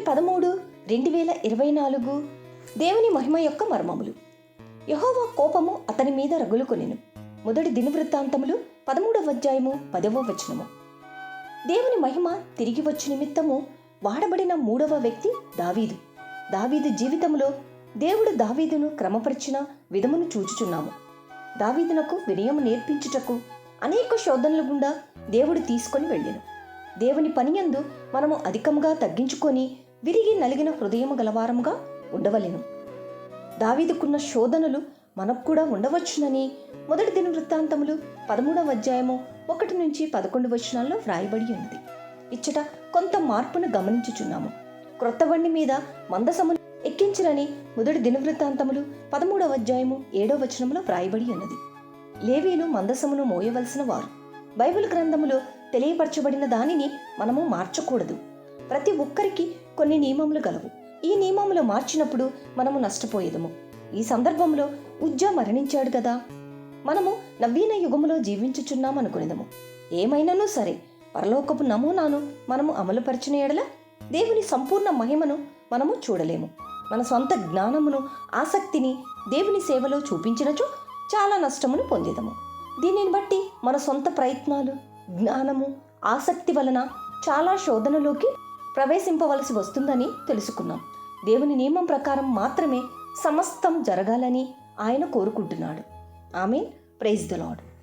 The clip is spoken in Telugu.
ఏప్రిల్ పదమూడు రెండు వేల ఇరవై నాలుగు దేవుని మహిమ యొక్క మర్మములు. యహోవా కోపము అతని మీద రగులుకొనెను. మొదటి దినవృత్తాంతములు పదమూడవ అధ్యాయము పదవ వచనము. దేవుని మహిమ తిరిగి వచ్చు నిమిత్తము వాడబడిన మూడవ వ్యక్తి దావీదు. దావీదు జీవితంలో దేవుడు దావీదును క్రమపరిచిన విధమును చూచుచున్నాము. దావీదునకు వినయం నేర్పించుటకు అనేక శోధనల గుండా దేవుడు తీసుకొని వెళ్ళాను. దేవుని పనియందు మనము అధికంగా తగ్గించుకొని విరిగి నలిగిన హృదయము గలవారముగా ఉండవలెను. దావీదుకున్న శోధనలు మనకు కూడా ఉండవచ్చునని మొదటి దిన వృత్తాంతములు పదమూడవ అధ్యాయము ఒకటి నుంచి పదకొండు వచనాల్లో వ్రాయబడి ఉన్నది ఇచ్చట కొంత మార్పును గమనించుచున్నాము. క్రొత్త బండి మీద మందసమును ఎక్కించరని మొదటి దినవృత్తాంతములు పదమూడవ అధ్యాయము ఏడవ వచనంలో వ్రాయబడి ఉన్నది. లేవీలు మందసమును మోయవలసిన వారు. బైబిల్ గ్రంథములో తెలియపరచబడిన దానిని మనము మార్చకూడదు. ప్రతి ఒక్కరికి కొన్ని నియమములు గలవు. ఈ నియమములు మార్చినప్పుడు మనము నష్టపోయేదము. ఈ సందర్భంలో ఉజ్జ మరణించాడు కదా. మనము నవీన యుగములో జీవించుచున్నాం అనుకునేదము. ఏమైనానూ సరే పరలోకపు నమూనాను మనము అమలుపరిచిన ఎడల దేవుని సంపూర్ణ మహిమను మనము చూడలేము. మన సొంత జ్ఞానమును ఆసక్తిని దేవుని సేవలో చూపించినచో చాలా నష్టమును పొందేదము. దీనిని బట్టి మన సొంత ప్రయత్నాలు జ్ఞానము ఆసక్తి వలన చాలా శోధనలోకి ప్రవేశింపవలసి వస్తుందని తెలుసుకున్నాం. దేవుని నియమం ప్రకారం మాత్రమే సమస్తం జరగాలని ఆయన కోరుకుంటున్నాడు. ఆమె ప్రైజ్ ద లాడ్